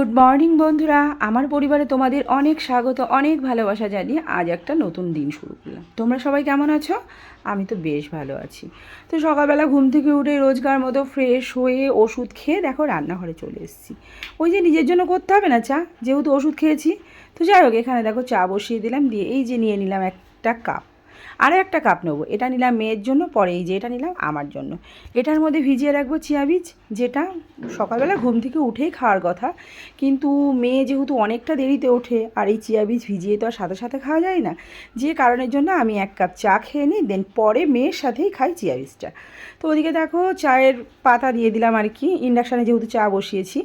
Good morning বন্ধুরা। আমার পরিবারে তোমাদের অনেক স্বাগত, অনেক ভালোবাসা জানিয়ে আজ একটা নতুন দিন শুরু করলাম। তোমরা সবাই কেমন আছো? আমি তো বেশ ভালো আছি। তো সকালবেলা ঘুম থেকে উঠে রোজকার মতো ফ্রেশ হয়ে ওষুধ খেয়ে দেখো রান্নাঘরে চলে এসেছি। ওই যে নিজের জন্য করতে হবে না চা? যেহেতু ওষুধ খেয়েছি। তো যাই হোক, এখানে দেখো চা বসিয়ে দিলাম। দিয়ে এই যে নিয়ে নিলাম একটা কাপ আরও একটা কাপ নেব। এটা নিলাম মেয়ের জন্য, পরে এই যে এটা নিলাম আমার জন্য। এটার মধ্যে ভিজিয়ে রাখব চিয়া বীজ, যেটা সকালবেলা ঘুম থেকে উঠেই খাওয়ার কথা। কিন্তু মেয়ে যেহেতু অনেকটা দেরিতে ওঠে, আর এই চিয়া বীজ ভিজিয়ে তো আর সাথে সাথে খাওয়া যায় না, যে কারণের জন্য আমি এক কাপ চা খেয়ে নিই দেন পরে মেয়ের সাথেই খাই চিয়া বীজটা। তো ওদিকে দেখো চায়ের পাতা দিয়ে দিলাম আর কি। ইন্ডাকশানে যেহেতু চা বসিয়েছি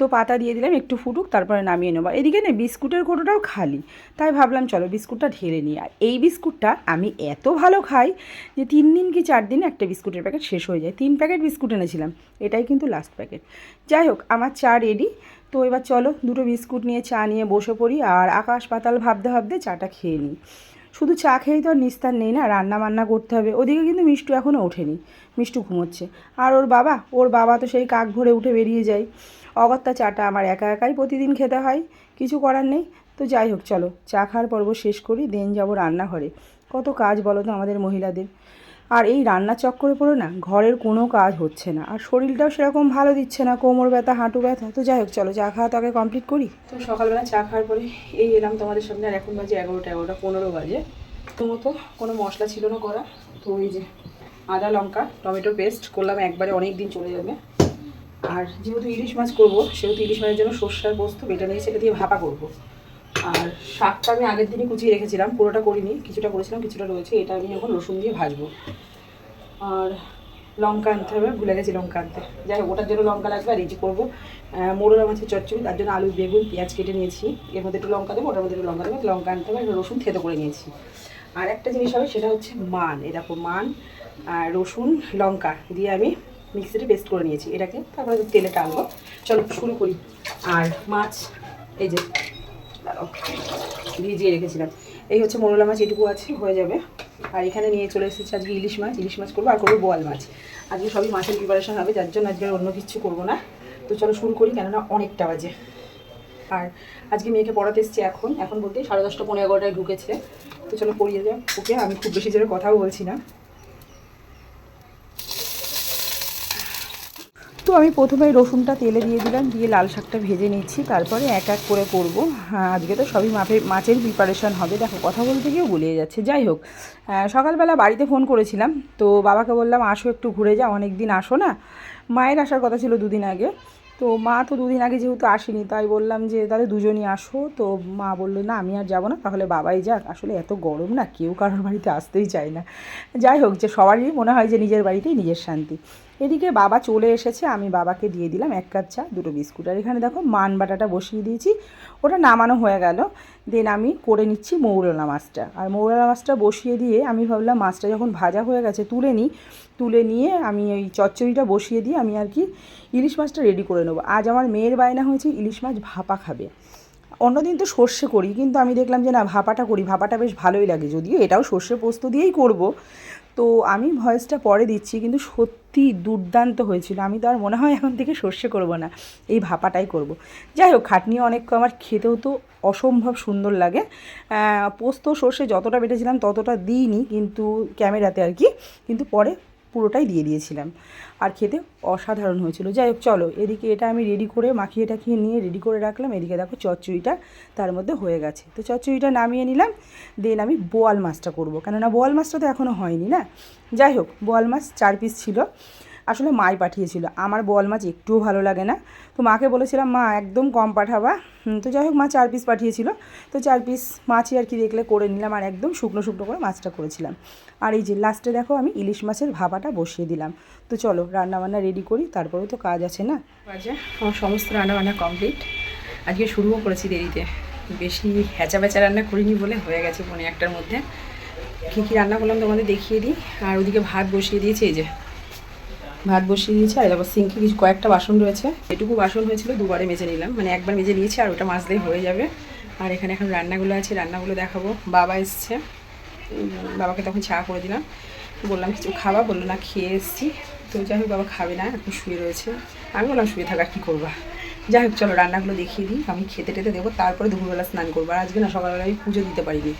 তো পাতা দিয়ে দিলাম, একটু ফুটুক, তারপরে নামিয়ে নেব। এদিকে না, বিস্কুটের কোটোটাও খালি। তাই ভাবলাম, চলো বিস্কুটটা ঢেলে নিই। আর এই বিস্কুটটা আমি এত ভালো খাই যে তিন দিন কি চার দিনে একটা বিস্কুটের প্যাকেট শেষ হয়ে যায়। তিন প্যাকেট বিস্কুট এনেছিলাম, এটাই কিন্তু লাস্ট প্যাকেট যাই হোক, আমার চা রেডি তো এবার চলো, দুটো বিস্কুট নিয়ে চা নিয়ে বসে পড়ি, আর আকাশ পাতাল ভাবতে ভাবতে চাটা খেয়ে নিই। শুধু চা খেয়েই তো আর নিস্তার নেই না রান্না বান্না করতে হবে। ওদিকে কিন্তু মিষ্টু এখনও ওঠেনি। মিষ্টু ঘুমোচ্ছে। আর ওর বাবা? ওর বাবা তো সেই কাক ভরে উঠে বেরিয়ে যায়। অগত্যা চাটা আমার একা একাই প্রতিদিন খেতে হয়। কিছু করার নেই। তো যাই হোক, চলো। চা খাওয়ার পর্ব শেষ করি, দেন যাব রান্নাঘরে। কত কাজ বলো তো আমাদের মহিলাদের। আর এই রান্নার চক্করে পড়ে না ঘরের কোনো কাজ হচ্ছে না। আর শরীরটাও সেরকম ভালো দিচ্ছে না, কোমর ব্যথা, হাঁটু ব্যথা। তো যাই হোক, চলো চা খাওয়া তো আগে কমপ্লিট করি। তো সকালবেলা চা খাওয়ার পরে এই এলাম তোমাদের সামনে, আর এখন বাজে এগারোটা এগারোটা পনেরো বাজে। তো কোনো মশলা ছিল না করা। তো এই যে আদা, লঙ্কা, টমেটো পেস্ট করলাম, একবারে অনেক দিন চলে যাবে। আর যেহেতু ইলিশ মাছ করব, সেহেতু ইলিশ মাছের জন্য সর্ষার পোস্ত বেটা নিয়ে সেটা দিয়ে ভাপা করব। আর শাকটা আমি আগের দিনই কুচিয়ে রেখেছিলাম, পুরোটা করিনি, কিছুটা করেছিলাম, কিছুটা রয়েছে, এটা আমি এখন রসুন দিয়ে ভাজবো। আর লঙ্কা আনতে হবে, ভুলে গেছি লঙ্কা আনতে। যাই হোক, ওটার জন্য লঙ্কা লাগবে, আর এই যে করব মোড়লা মাছের চচ্চড়ি, তার জন্য আলু, বেগুন, পেঁয়াজ কেটে নিয়েছি। এর মধ্যে একটু লঙ্কা দেবো, ওটার মধ্যে একটু লঙ্কা দেবো লঙ্কা আনতে হবে, রসুন থেতো করে নিয়েছি। আর একটা জিনিস হবে, সেটা হচ্ছে মান এরকম মান, আর রসুন, লঙ্কা দিয়ে আমি মিক্সিতে পেস্ট করে নিয়েছি। এটাকে তারপরে তেলে টানবো। চলো শুরু করি। আর মাছ, এই যে ভিজিয়ে রেখেছিলাম। এই হচ্ছে মোরলা মাছ, এটুকু আছে, হয়ে যাবে। আর এখানে নিয়ে চলে এসেছি আজকে ইলিশ মাছ ইলিশ মাছ করব আর করব বোয়াল মাছ। আজকে সবই মাছের প্রিপারেশন হবে, যার জন্য আজকে আর অন্য কিছু করব না। তো চলো শুরু করি, কেননা অনেকটা বাজে। আর আজকে মেয়েকে পড়াতে এসেছি এখন এখন বলতে সাড়ে দশটা পনেরো এগারোটায় ঢুকেছে। তো চলো পড়িয়ে যাও ওকে, আমি খুব বেশি জোরে কথাও বলছি না। তো আমি প্রথমে রসুনটা তেলে দিয়ে দিলাম, দিয়ে লাল শাকটা ভেজে নিচ্ছি, তারপরে এক এক করে করব। হ্যাঁ আজকে তো সবই মাপে, মাছের প্রিপারেশন হবে। দেখো, কথা বলতে গিয়েও গুলিয়ে যাচ্ছে। যাই হোক সকালবেলা বাড়িতে ফোন করেছিলাম, তো বাবাকে বললাম, আসো একটু ঘুরে যাও অনেক দিন আসো না? মায়ের আসার কথা ছিল দুদিন আগে। তো মা তো দুদিন আগে যেহেতু আসেনি, তাই বললাম যে, তাহলে দুজনই আসো। তো মা বলল, না, আমি আর যাব না, তাহলে বাবাই যাক। আসলে এত গরম না, কেউ কারোর বাড়িতে আসতেই চায় না। যাই হোক, যে সবারই মনে হয় যে, নিজের বাড়িতেই নিজের শান্তি। এদিকে বাবা চলে এসেছে, আমি বাবাকে দিয়ে দিলাম এক কাপ চা, দুটো বিস্কুট। আর এখানে দেখো মান বাটাটা বসিয়ে দিয়েছি, ওটা নামানো হয়ে গেল। দেন আমি করে নিচ্ছি মৌরলা মাছটা। আর মৌরলা মাছটা বসিয়ে দিয়ে আমি ভাবলাম মাছটা যখন ভাজা হয়ে গেছে তুলে নিই, তুলে নিয়ে আমি ওই চচ্চড়িটা বসিয়ে দিয়ে আমি আর কি ইলিশ মাছটা রেডি করে নেব। আজ আমার মেয়ের বায়না হয়েছে ইলিশ মাছ ভাপা খাবে। অন্যদিন তো সর্ষে করি, কিন্তু আমি দেখলাম যে না, ভাপাটা করি, ভাপাটা বেশ ভালোই লাগে, যদিও এটাও সর্ষে পোস্ত দিয়েই করব। তো আমি ভয়েসটা পরে দিচ্ছি, কিন্তু সত্যি দুর্দান্ত হয়েছিল। আমি তো আর মনে হয় এখন থেকে সর্ষে করব না, এই ভাপাটাই করব। যাই হোক, খাটনি অনেক আমার খেতেও তো অসম্ভব সুন্দর লাগে। পোস্ত, সর্ষে যতটা বেটেছিলাম ততটা দিইনি, কিন্তু ক্যামেরাতে আর কি। কিন্তু পরে পুরোটাই দিয়ে দিয়েছিলাম। আর খেতে অসাধারণ হয়েছিল। যাই হোক, চলো, এদিকে এটা আমি রেডি করে মাখিয়ে টাখিয়ে নিয়ে রেডি করে রাখলাম। এদিকে দেখো চচ্চড়িটা তার মধ্যে হয়ে গেছে। তো চচ্চড়িটা নামিয়ে নিলাম দেন আমি বোয়াল মাছটা করব। কেননা বোয়াল মাছটা তো এখনও হয়নি না? যাই হোক, বোয়াল মাছ চার পিস ছিল। আসলে মাই পাঠিয়েছিল। আমার বোয়াল মাছ একটুও ভালো লাগে না। তো মাকে বলেছিলাম, মা, একদম কম পাঠাবা। তো যাই হোক, মা চার পিস পাঠিয়েছিল। তো চার পিস মাছই আর কি দেখলে করে নিলাম আর একদম শুকনো শুকনো করে মাছটা করেছিলাম। আর এই যে লাস্টে দেখো, আমি ইলিশ মাছের ভাপাটা বসিয়ে দিলাম। তো চলো, রান্নাবান্না রেডি করি, তারপরেও তো কাজ আছে না? আমার সমস্ত রান্নাবান্না কমপ্লিট আজকে শুরুও করেছি দেরিতে। বেশি হ্যাচা ব্যাচা রান্না করিনি বলে হয়ে গেছে পনে একটার মধ্যে। কী কী রান্না করলাম তোমাদের দেখিয়ে দিই। আর ওদিকে ভাত বসিয়ে দিয়েছি এই যে ভাত বসিয়ে দিয়েছি, আর তারপর সিঙ্কে কিছু কয়েকটা বাসন রয়েছে। এটুকু বাসন হয়েছিল, দুবারে মেজে নিলাম। মানে একবার মেজে নিয়েছি, আর ওটা মাজলেই হয়ে যাবে। আর এখানে এখন রান্নাগুলো আছে, রান্নাগুলো দেখাবো। বাবা এসছে। বাবাকে তখন চা করে দিলাম। বললাম, কিছু খাবা? বলল, না, খেয়ে এসছি। তো যাই হোক, বাবা খাবে না, এখন শুয়ে রয়েছে। আমি বললাম, শুয়ে থাকা কী করবা? যাই হোক, চলো রান্নাগুলো দেখিয়ে দিই। আমি খেতে টেতে দেবো, তারপরে দুপুরবেলা স্নান করব। আর আজকে না, সকালবেলা আমি পুজো দিতে পারিনি।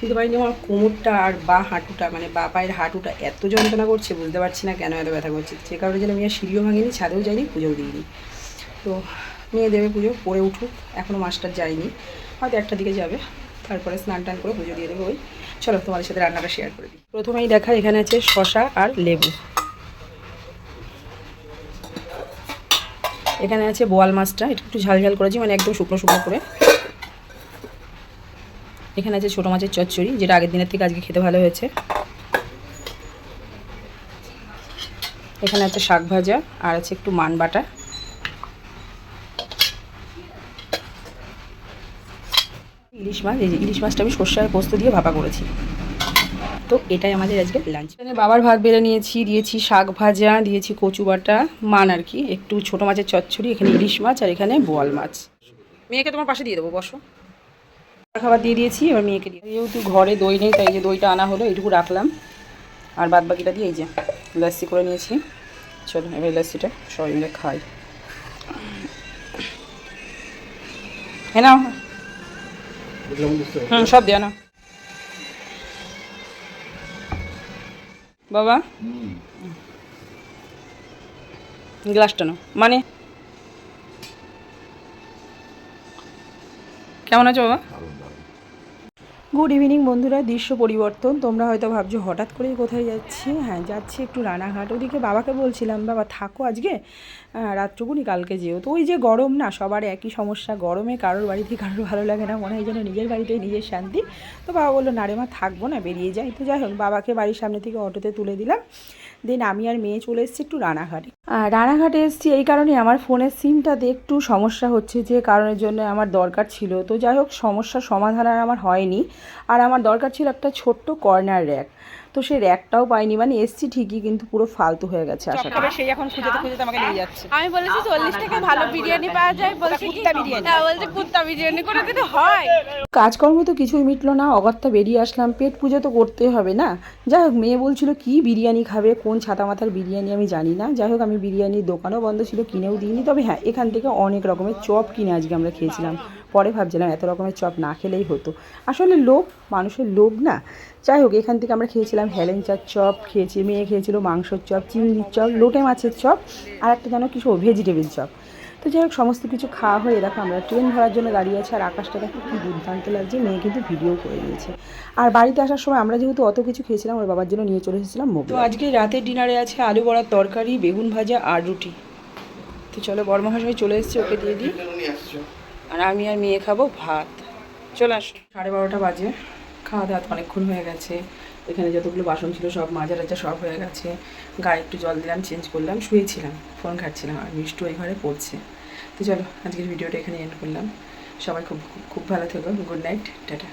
দিতে পারিনি আমার কোমরটা আর বা হাঁটুটা মানে বা পায়ের হাঁটুটা এত যন্ত্রণা করছে, বুঝতে পারছি না কেন এত ব্যথা করছে। যে কারণে যেন আমি আর সিঁড়িও ভাঙিনি, ছাদেও যাইনি, পুজোও দিইনি। তো মেয়ে দেবে পুজো পরে উঠুক এখনও মাস্টার যায়নি। হয়তো একটা দিকে যাবে, তারপরে স্নান টান করে পুজো দিয়ে দেবো ওই। চলো তোমাদের সাথে রান্নাটা শেয়ার করে দিই। প্রথমেই দেখা এখানে আছে শশা আর লেবু। এখানে আছে বোয়াল মাছটা, এটা একটু ঝাল ঝাল করেছি মানে একদম শুকনো শুকনো করে। এখানে আছে ছোটো মাছের চচ্চড়ি, যেটা আগের দিনের থেকে আজকে খেতে ভালো হয়েছে। এখানে আছে শাক ভাজা, আর আছে একটু মান বাটা। ইলিশ মাছ, এই যে ইলিশ মাছটা আমি সর্ষে আর পোস্ত দিয়ে ভাপা করেছি। তো এটাই আমাদের আজকে লাঞ্চ এখানে বাবার ভাত বেড়ে নিয়েছি দিয়েছি শাক ভাজা দিয়েছি কচু বাটা মান আর কি। একটু ছোটো মাছের চচ্চড়ি এখানে ইলিশ মাছ আর এখানে বোয়াল মাছ। মেয়েকে তোমার পাশে দিয়ে দেবো বসো। খাবার দিয়ে দিয়েছি এবার মেয়েকে দিয়ে যেহেতু ঘরে দই নেই তাই যে দইটা আনা হলো এইটুকু রাখলাম। আর বাদ বাকিটা দিয়ে এই যে লাস্সি করে নিয়েছি। চলো এবার লাস্সিটা সবাই মিলে খাই। হ্যাঁ না হুম সব দেওয়া না বাবা? গ্লাসটা নাও। মানে? কেমন আছো বাবা? গুড ইভিনিং বন্ধুরা। দৃশ্য পরিবর্তন। তোমরা হয়তো ভাবছ, হঠাৎ করেই কোথায় যাচ্ছি? হ্যাঁ যাচ্ছি একটু রানাঘাট। ওদিকে বাবাকে বলছিলাম, বাবা, থাকো আজকে। রাত্রগুনি কালকে যেও। তো ওই যে গরম না, সবার একই সমস্যা। গরমে কারোর বাড়িতে কারোর ভালো লাগে না। মনে হয় যেন নিজের বাড়িতে নিজের শান্তি। তো বাবা বলল, না রে মা, থাকব না, বেরিয়ে যাই। তো যাই হোক, বাবাকে বাড়ির সামনে থেকে অটোতে তুলে দিলাম। দেন আমি আর মেয়ে চলে এসেছি একটু রানাঘাটে। রানাঘাটে এসেছি এই কারণে আমার ফোনের সিমটাতে একটু সমস্যা হচ্ছে, যে কারণের জন্য আমার দরকার ছিল। তো যাই হোক, সমস্যার সমাধান আর আমার হয়নি। আর আমার দরকার ছিল একটা ছোট্ট কর্নার র্যাক। তো সেই র্যাকটাও পাইনি মানে এসছি ঠিকই কিন্তু পুরো ফালতু হয়ে গেছে আশাটা। সেই এখন খুঁজেতে খুঁজেতে আমাকে নিয়ে যাচ্ছে। আমি বলেছি চল্লিশ টাকা ভালো বিরিয়ানি পাওয়া যায় বলছে কি হ্যাঁ বলছে কুত্তা বিরিয়ানি করে দিতে হয়। কাজকর্ম তো কিছুই মিটলো না অগত্যা বেরিয়ে আসলাম। পেট পুজো তো করতেই হবে না। যাই হোক মেয়ে বলছিল কি বিরিয়ানি খাবে? কোন ছাতা মাথার বিরিয়ানি? আমি জানি না। যাই হোক আমি বিরিয়ানির দোকানও বন্ধ ছিল কিনেও দিইনি। তবে হ্যাঁ এখান থেকে অনেক রকমের চপ কিনে আজকে আমরা খেয়েছিলাম। পরে ভাবছিলাম এত রকমের চপ না খেলেই হতো। আসলে লোভ মানুষের লোভ না। যাই হোক এখান থেকে আমরা খেয়েছিলাম হেলেঞ্চার চপ খেয়েছি মেয়ে খেয়েছিল মাংসর চপ চিংড়ির চপ লোটে মাছের চপ আর একটা যেন কিছু ভেজিটেবিল চপ। তো যাই হোক সমস্ত কিছু খাওয়া হয়ে দেখো আমরা ট্রেন ধরার জন্য দাঁড়িয়ে আছি আর আকাশটা দেখো কি দুর্দান্ত লাগছে মেয়ে কিন্তু ভিডিও করে নিয়েছে আর বাড়িতে আসার সময় আমরা যেহেতু অত কিছু খেয়েছিলাম ওর বাবার জন্য নিয়ে চলে এসেছিলাম মোগলাই। তো আজকে রাতের ডিনারে আছে আলু বড়ার তরকারি বেগুন ভাজা আর রুটি। তো চলো বর্মহাশয় চলে এসেছে ওকে দিয়ে দিই। আর আমি আর মেয়ে খাব ভাত। চলে আস। সাড়ে বারোটা বাজে। খাওয়া দাওয়া অনেকক্ষণ হয়ে গেছে। এখানে যতগুলো বাসন ছিল সব মাজা টাজা সব হয়ে গেছে। গায়ে একটু জল দিলাম, চেঞ্জ করলাম, শুয়েছিলাম, ফোন ঘাটছিলাম আর মিষ্টি ওই ঘরে পড়ছে। তো চলো, আজকের ভিডিওটা এখানে এন্ড করলাম। সবাই খুব খুব ভালো থেকো, গুড নাইট, টাটা।